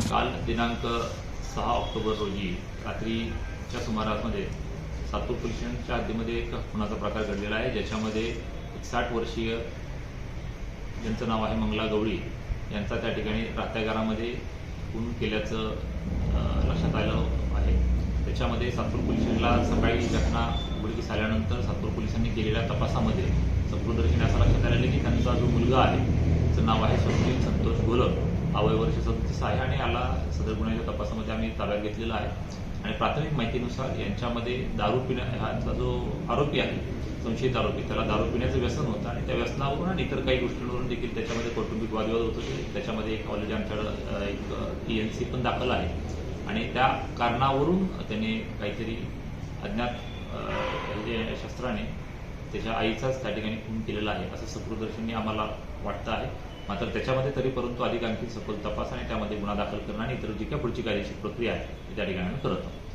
काल दिनांक सहा ऑक्टोबर रोजी रात्रीच्या सुमारामध्ये सातूर पोलीस स्टेशनच्या हद्दीमध्ये एक खुनाचा प्रकार घडलेला आहे ज्याच्यामध्ये एक साठ वर्षीय ज्यांचं नाव आहे मंगला गवळी यांचा त्या ठिकाणी राहत्या घरामध्ये खून केल्याचं लक्षात आलं आहे. त्याच्यामध्ये सातूर पोलीस स्टेशनला सकाळी घटना उघडकीस आल्यानंतर सातूर पोलिसांनी केलेल्या तपासामध्ये सकृदर्शनी असं लक्षात आलेलं आहे की त्यांचा जो मुलगा आहे त्याचं नाव आहे सुनील संतोष गोलक वर्ष सदतीस आहे आणि याला सदर गुन्ह्याच्या तपासामध्ये आम्ही ताब्यात घेतलेला आहे. आणि प्राथमिक माहितीनुसार यांच्यामध्ये दारू पिण्या ह्याचा जो आरोपी आहे संशयित आरोपी त्याला दारू पिण्याचं व्यसन होतं आणि त्या व्यसनावरून आणि इतर काही गोष्टींवरून देखील त्याच्यामध्ये कौटुंबिक वादविवाद होत होते. त्याच्यामध्ये एक ऑलरेडी आमच्याकडं एक ई एन सी पण दाखल आहे. आणि त्या कारणावरून त्याने काहीतरी अज्ञात शस्त्राने त्याच्या आईचाच त्या ठिकाणी खून केलेला आहे असं सकृदर्शनी आम्हाला वाटतं आहे. मात्र त्याच्यामध्ये तरी परंतु अधिक आणखी सखोल तपास आणि त्यामध्ये गुन्हा दाखल करणं आणि इतर जी काय पुढची कायदेशीर प्रक्रिया आहे ती त्या ठिकाणी करत आहोत.